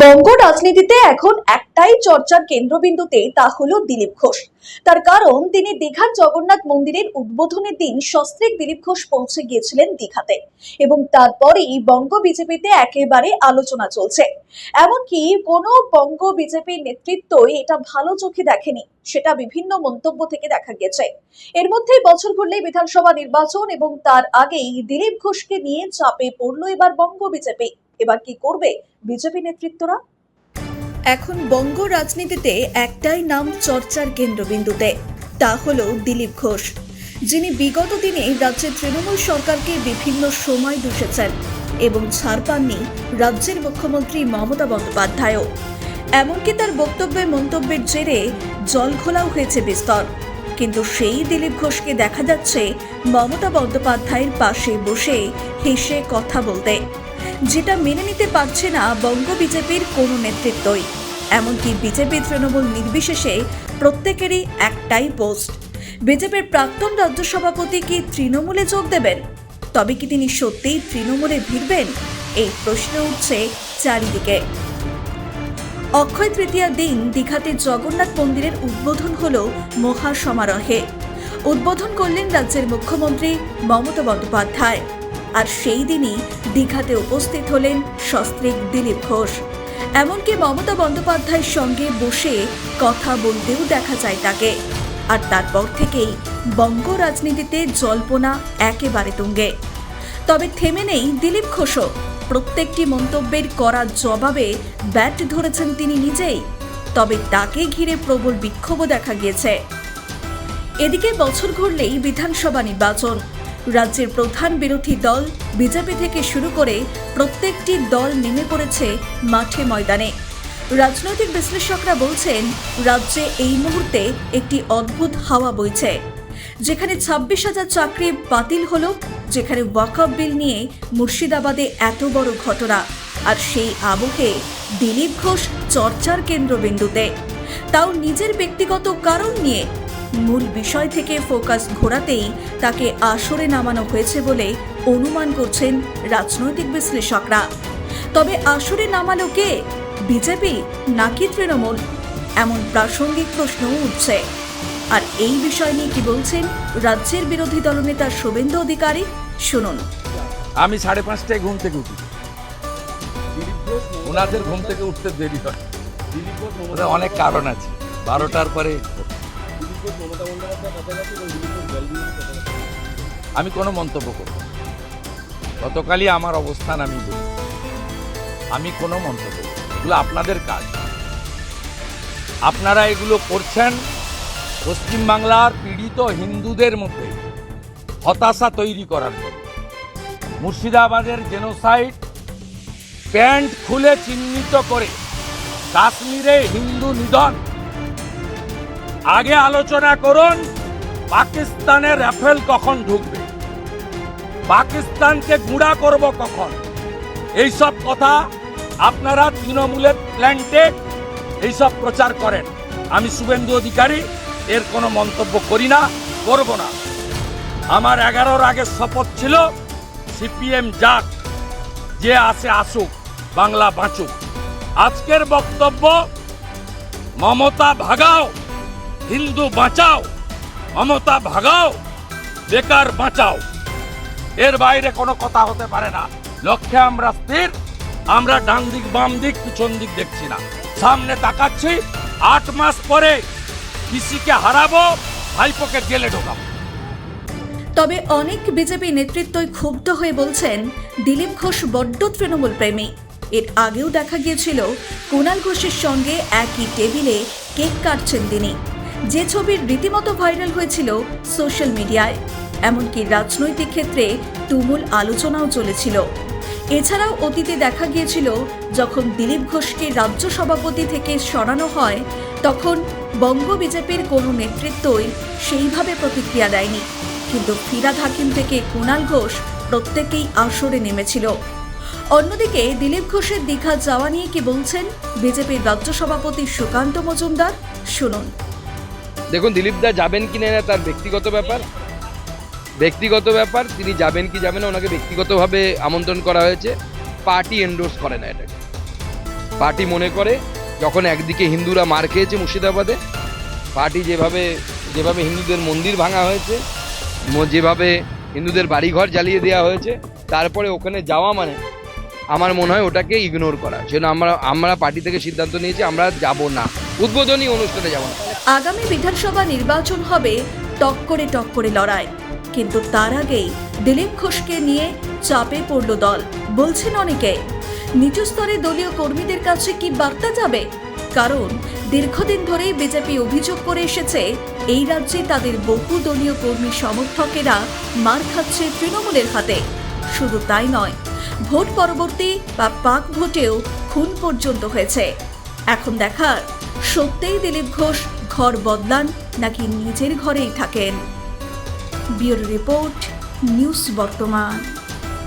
বঙ্গ রাজনীতিতে এখন একটাই চর্চার কেন্দ্রবিন্দুতে তা হলো দিলীপ ঘোষ। তার কারণ, তিনি দীঘার জগন্নাথ মন্দিরের উদ্বোধনের দিন সস্ত্রীক দিলীপ ঘোষ পৌঁছে গিয়েছিলেন দীঘাতে এবং তারপরেই বঙ্গ বিজেপিতে একেবারে আলোচনা চলছে। এমনকি কোনো বঙ্গ বিজেপির নেতৃত্বই এটা ভালো চোখে দেখেনি, সেটা বিভিন্ন মন্তব্য থেকে দেখা গেছে। এর মধ্যেই বছর ঘুরলেই বিধানসভা নির্বাচন এবং তার আগেই দিলীপ ঘোষকে নিয়ে চাপে পড়ল এবার বঙ্গ বিজেপি। এবার কি করবে বিজেপি নেতৃত্বরা? এখন বঙ্গ রাজনীতিতে একটাই নাম চর্চার কেন্দ্রবিন্দুতে, তা হল দিলীপ ঘোষ। যিনি বিগত দিনে রাজ্যের তৃণমূল সরকারকে বিভিন্ন সময় দুষেছেন এবং ছাড় পাননি রাজ্যের মুখ্যমন্ত্রী মমতা বন্দ্যোপাধ্যায়ও। এমনকি তার বক্তব্যে মন্তব্যের জেরে জল ঘোলাও হয়েছে বিস্তর। কিন্তু সেই দিলীপ ঘোষকে দেখা যাচ্ছে মমতা বন্দ্যোপাধ্যায়ের পাশে বসে হেসে কথা বলতে। যেটা মেনে নিতে পারছে না বঙ্গ বিজেপির কোনো নেতৃত্বই। এমনকি বিজেপি তৃণমূল নির্বিশেষে প্রত্যেকেরই একটাই পোস্ট। বিজেপির প্রাক্তন রাজ্য সভাপতি কি তৃণমূলে যোগ দেবেন? তবে কি তিনি সত্যিই তৃণমূলে ভিড়বেন? এই প্রশ্ন উঠছে চারিদিকে। অক্ষয় তৃতীয়ার দিন দীঘাতে জগন্নাথ মন্দিরের উদ্বোধন হল মহা সমারোহে উদ্বোধন করলেন রাজ্যের মুখ্যমন্ত্রী মমতা বন্দ্যোপাধ্যায়। আর সেই দিনই দীঘাতে উপস্থিত হলেন সস্ত্রীক দিলীপ ঘোষ। এমনকি মমতা বন্দ্যোপাধ্যায়ের সঙ্গে বসে কথা বলতেও দেখা যায় তাকে। আর তারপর থেকেই বঙ্গ রাজনীতিতে জল্পনা একেবারে তুঙ্গে। তবে থেমে নেই দিলীপ ঘোষও। প্রত্যেকটি মন্তব্যের করা জবাবে ব্যাট ধরেছেন তিনি নিজেই। তবে তাকে ঘিরে প্রবল বিক্ষোভও দেখা গিয়েছে। এদিকে বছর ঘুরলেই বিধানসভা নির্বাচন। রাজ্যের প্রধান বিরোধী দল বিজেপি থেকে শুরু করে প্রত্যেকটি দল নেমে পড়েছে মাঠে ময়দানে। রাজনৈতিক বিশ্লেষকরা বলছেন, রাজ্যে এই মুহূর্তে একটি অদ্ভুত হাওয়া বইছে। যেখানে ছাব্বিশ হাজার চাকরি বাতিল হলো, যেখানে ওয়াকআপ বিল নিয়ে মুর্শিদাবাদে এত বড় ঘটনা। আর সেই আবহে দিলীপ ঘোষ চর্চার কেন্দ্রবিন্দুতে। তাও নিজের ব্যক্তিগত কারণ নিয়ে মূল বিষয় থেকে ফোকাস ঘোরাতেই তাকে আসরে নামানো হয়েছে বলে অনুমান করছেন রাজনৈতিক বিশ্লেষকরা। তবে আসরে নামালো কে? বিজেপি নাকি তৃণমূল? এমন প্রাসঙ্গিক প্রশ্নও উঠছে। আর এই বিষয় নিয়ে কি বলছেন রাজ্যের বিরোধী দলনেতা শুভেন্দু অধিকারী? শুনুন। আমি সাড়ে পাঁচটায় ঘুম থেকে উঠি। ওনাদের ঘুম থেকে উঠতে দেরি হয়। অনেক কারণ আছে। বারোটার পরে আমি কোনো মন্তব্য করব গতকালই আমার অবস্থান আমি বলি। আমি কোনো মন্তব্য এগুলো আপনাদের কাজ। আপনারা এগুলো করছেন পশ্চিমবাংলার পীড়িত হিন্দুদের মধ্যে হতাশা তৈরি করার জন্য। মুর্শিদাবাদের জেনোসাইড প্যান্ট খুলে চিহ্নিত করে কাশ্মীরে হিন্দু নিধন আগে আলোচনা করুন, পাকিস্তানের রাফেল কখন ঢুকবে? পাকিস্তানকে গুঁড়া করব কখন? এইসব কথা আপনারা তৃণমূলের প্ল্যান্টে এইসব প্রচার করেন। আমি শুভেন্দু অধিকারী, এর কোনো মন্তব্য করি না, করব না। আমার এগারোর আগে শপথ ছিল, সিপিএম যাক, যে আসে আসুক, বাংলা বাঁচুক। আজকের বক্তব্য, মমতা ভাগাও। হিন্দু বাঁচাও, মমতা ভাগাও, বেকার বাঁচাও। এর বাইরে কোনো কথা হতে পারে না। লক্ষ্যে আমরা স্থির, আমরা ডান দিক, বাম দিক, পিছন দিক দেখছি না। সামনে তাকাচ্ছি, আট মাস পরে পিসিকে হারাবো, ভাইপোকে জেলে ঢোকাবো। তবে অনেক বিজেপি নেতৃত্বই ক্ষুব্ধ হয়ে বলছেন, দিলীপ ঘোষ বড্ড তৃণমূল প্রেমী। এর আগেও দেখা গিয়েছিল, কুণাল ঘোষের সঙ্গে একই টেবিলে কেক কাটছেন তিনি। যে ছবির রীতিমতো ভাইরাল হয়েছিল সোশ্যাল মিডিয়ায়, এমনকি রাজনৈতিক ক্ষেত্রে তুমুল আলোচনাও চলেছিল। এছাড়াও অতীতে দেখা গিয়েছিল, যখন দিলীপ ঘোষকে রাজ্য সভাপতি থেকে সরানো হয়, তখন বঙ্গ বিজেপির কোনো নেতৃত্বই সেইভাবে প্রতিক্রিয়া দেয়নি। কিন্তু ফিরাদ হাকিম থেকে কুণাল ঘোষ প্রত্যেকেই আসরে নেমেছিল। অন্যদিকে দিলীপ ঘোষের দীঘা যাওয়া নিয়ে কি বলছেন বিজেপির রাজ্য সভাপতি সুকান্ত মজুমদার, শুনুন। দেখুন, দিলীপ দা যাবেন কি না তার ব্যক্তিগত ব্যাপার। ব্যক্তিগত ব্যাপার, তিনি যাবেন কি যাবেন না, ওনাকে ব্যক্তিগতভাবে আমন্ত্রণ করা হয়েছে। পার্টি এন্ডোর্স করে না এটাকে পার্টি মনে করে, যখন একদিকে হিন্দুরা মার খেয়েছে মুর্শিদাবাদে, পার্টি যেভাবে যেভাবে হিন্দুদের মন্দির ভাঙা হয়েছে যেভাবে হিন্দুদের বাড়িঘর জ্বালিয়ে দেওয়া হয়েছে, তারপরে ওখানে যাওয়া মানে আমার মনে হয় ওটাকে ইগনোর করা। সেজন্য আমরা আমরা পার্টি থেকে সিদ্ধান্ত নিয়েছি, আমরা যাব না। উদ্বোধনী অনুষ্ঠানে যাব না। আগামী বিধানসভা নির্বাচন হবে টক্করে টক্করে লড়াই। কিন্তু তার আগেই দিলীপ ঘোষকে নিয়ে চাপে পড়ল দল। বলছেন অনেকে, নিচু স্তরে দলীয় কর্মীদের কাছে কি বার্তা যাবে? কারণ দীর্ঘদিন ধরেই বিজেপি অভিযোগ করে এসেছে, এই রাজ্যে তাদের বহু দলীয় কর্মী সমর্থকেরা মার খাচ্ছে তৃণমূলের হাতে। শুধু তাই নয়, ভোট পরবর্তী বা পাক ভোটেও খুন পর্যন্ত হয়েছে। এখন দেখার সত্যিই দিলীপ ঘোষ ঘর বদলান নাকি নিজের ঘরেই থাকেন? বিউরো রিপোর্ট নিউজ বর্তমান।